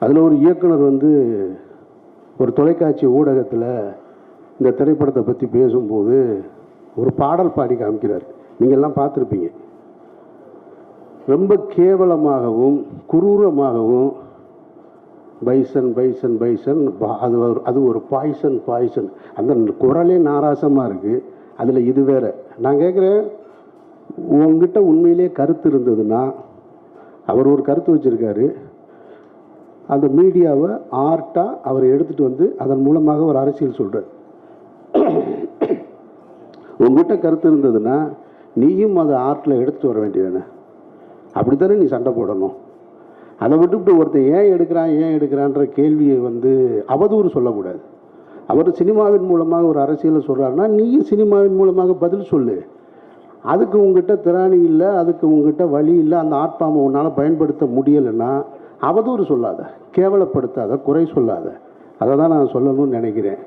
அதில் ஒரு இயக்குனர் வந்து ஒரு தொலைக்காட்சி ஊடகத்தில் இந்த திரைப்படத்தை பற்றி பேசும்போது ஒரு பாடல் பாடி காமிக்கிறார். நீங்கள்லாம் பார்த்துருப்பீங்க. ரொம்ப கேவலமாகவும் குரூரமாகவும் பைசன் பைசன் பைசன் பா- அது ஒரு அது ஒரு பாய்சன் பாய்சன் அந்த குரலே நாராசமாக இருக்குது அதில் இது வேற. நான் கேட்குறேன் உங்ககிட்ட உண்மையிலே கருத்து இருந்ததுன்னா அவர் ஒரு கருத்து வச்சுருக்காரு. அந்த மீடியாவை ஆர்ட்டாக அவர் எடுத்துகிட்டு வந்து அதன் மூலமாக ஒரு அரசியல் சொல்கிறார் உங்ககிட்ட கருத்து இருந்ததுன்னா நீயும் அதை ஆர்ட்டில் எடுத்துகிட்டு வர வேண்டியதானே அப்படி தானே நீ சண்டை போடணும்? அதை விட்டுவிட்டு ஒருத்தன் ஏன் எடுக்கிறான் ஏன் எடுக்கிறான்ற கேள்வியை வந்து அவதூறு சொல்லக்கூடாது. அவர் சினிமாவின் மூலமாக ஒரு அரசியலை சொல்கிறாருன்னா நீயும் சினிமாவின் மூலமாக பதில் சொல்லு. அதுக்கு உங்ககிட்ட திராணி இல்லை அதுக்கு உங்ககிட்ட வழி இல்லை அந்த ஆட்பாமை உன்னால் பயன்படுத்த முடியலைன்னா அவதூறு சொல்லாத கேவலப்படுத்தாத குறை சொல்லாத. அதை தான் நான் சொல்லணும்னு நினைக்கிறேன்.